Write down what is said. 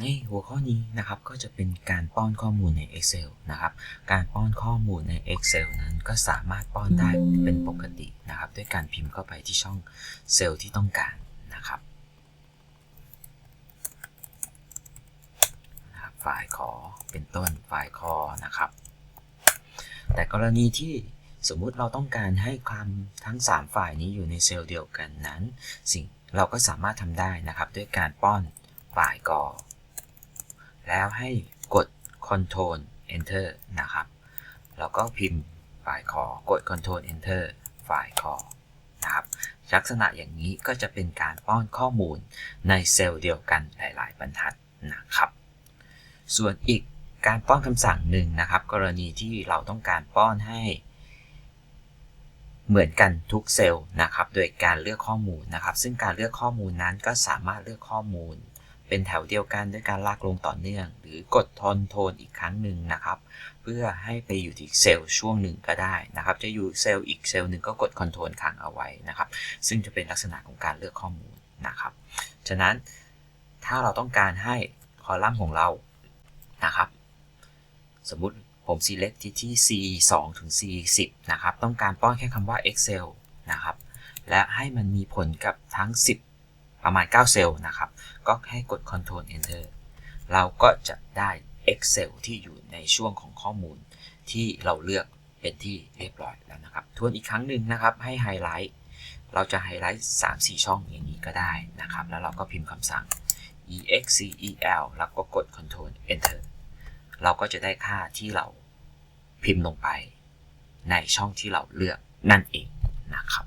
ในหัวข้อนี้นะครับก็จะเป็นการป้อนข้อมูลใน Excel นะครับ การป้อนข้อมูลใน Excel นั้นก็สามารถป้อนได้เป็นปกตินะครับ ด้วยการพิมพ์เข้าไปที่ช่องเซลล์ที่ต้องการนะครับนะครับฝ่ายขอเป็นต้นฝ่ายคอนะครับ แต่กรณีที่สมมุติเราต้องการให้ความทั้ง 3 ฝ่ายนี้อยู่ในเซลล์เดียวกันนั้น สิ่งเราก็สามารถทำได้นะครับ ด้วยการป้อนฝ่ายกอ แล้วให้กด Ctrl Enter นะครับ แล้วก็พิมพ์ฝ่ายคอกด Ctrl Enter ฝ่ายคอนะครับ ลักษณะอย่างนี้ก็จะเป็นการป้อนข้อมูลในเซลล์เดียวกันหลาย ๆ บรรทัดนะครับ ส่วนอีกการป้อนคำสั่งหนึ่งนะครับ กรณีที่เราต้องการป้อนให้ เหมือนกันทุกเซลล์นะครับ โดยการเลือกข้อมูลนะครับ ซึ่งการเลือกข้อมูลนั้นก็สามารถเลือกข้อมูล เป็นแถวเดียวกันด้วยการลากลงต่อเนื่อง หรือกดทอนโทนอีกครั้งหนึ่งนะครับ เพื่อให้ไปอยู่ที่เซลล์ช่วงหนึ่งก็ได้นะครับ จะอยู่เซลล์อีกเซลล์หนึ่งก็กดคอนโทรลค้างเอาไว้นะครับ ซึ่งจะเป็นลักษณะของการเลือกข้อมูลนะครับ ฉะนั้นถ้าเราต้องการให้คอลัมน์ของเรานะครับ สมมุติผม select ที่ที่ C 2ถึง C 10นะครับ ต้องการป้อนแค่คำว่า Excel นะครับ และให้มันมีผลกับทั้ง 10 ประมาณ 9 เซลล์นะครับ ก็ให้กด Ctrl Enter เราก็จะได้ Excel ที่อยู่ในช่วงของข้อมูลที่เราเลือกเป็นที่เรียบร้อยแล้วนะครับ ทวนอีกครั้งหนึ่งนะครับ ให้ไฮไลท์ เราจะไฮไลท์ 3-4 ช่องอย่างนี้ก็ได้นะครับ แล้วเราก็พิมพ์คำสั่ง excel แล้วก็กด Ctrl Enter เราก็จะได้ค่าที่เราพิมพ์ลงไปในช่องที่เราเลือกนั่นเองนะครับ